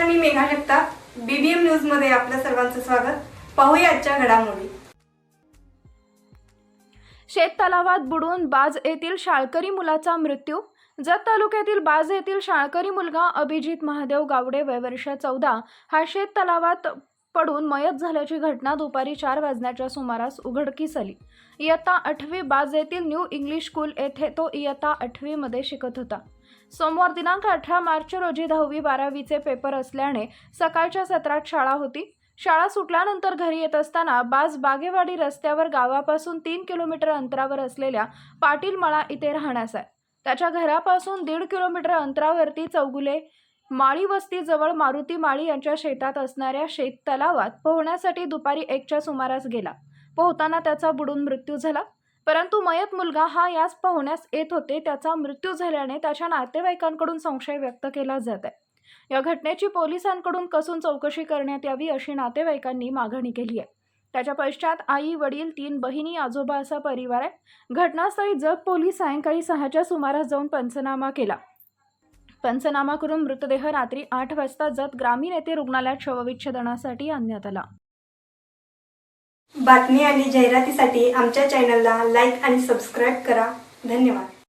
सीमा Jagtap. BBM न्यूजमध्ये आपल्या सर्वांचं स्वागत. पाहूया आजच्या घडामोडी. शेततलावात बुडून बाज येथील शाळकरी मुलाचा मृत्यू. जत तालुक्यातील बाज येथील शाळकरी मुलगा अभिजित महादेव गावडे वय वर्ष चौदा हा शेत तलावात पडून मयत झाल्याची घटना दुपारी चार वाजण्याच्या सुमारास उघडकीस आली. इयत्ता आठवी बाज येथील न्यू इंग्लिश स्कूल येथे तो इयत्ता आठवीमध्ये शिकत होता. सोमवार दिनांक अठरा मार्च रोजी दहावी बारावीचे पेपर असल्याने सकाळच्या सत्रात शाळा होती. शाळा सुटल्यानंतर घरी येत असताना बाज बागेवाडी रस्त्यावर गावापासून तीन किलोमीटर अंतरावर असलेल्या पाटील मळा इथे राहण्यास आहे त्याच्या घरापासून दीड किलोमीटर अंतरावरती चौगुले माळी वस्तीजवळ मारुती माळी यांच्या शेतात असणाऱ्या शेत तलावात पोहण्यासाठी दुपारी एकच्या सुमारास गेला. पोहताना त्याचा बुडून मृत्यू झाला. परंतु मयत मुलगा हा याच पोहण्यास येत होते त्याचा मृत्यू झाल्याने त्याच्या नातेवाईकांकडून संशय व्यक्त केला जात आहे. या घटनेची पोलिसांकडून कसून चौकशी करण्यात यावी अशी नातेवाईकांनी मागणी केली आहे. त्याच्या पश्चात आई वडील तीन बहिणी आजोबा असा परिवार आहे. घटनास्थळी जग पोलीस सायंकाळी सहाच्या सुमारास जाऊन पंचनामा केला. पंचनामा करून मृतदेह रात्री आठ वाजता जत ग्रामीण येथे रुग्णालयात शवविच्छेदनासाठी आणण्यात आला. बातमी आणि जाहिरातीसाठी आमच्या चॅनलला लाईक आणि सबस्क्राईब करा. धन्यवाद.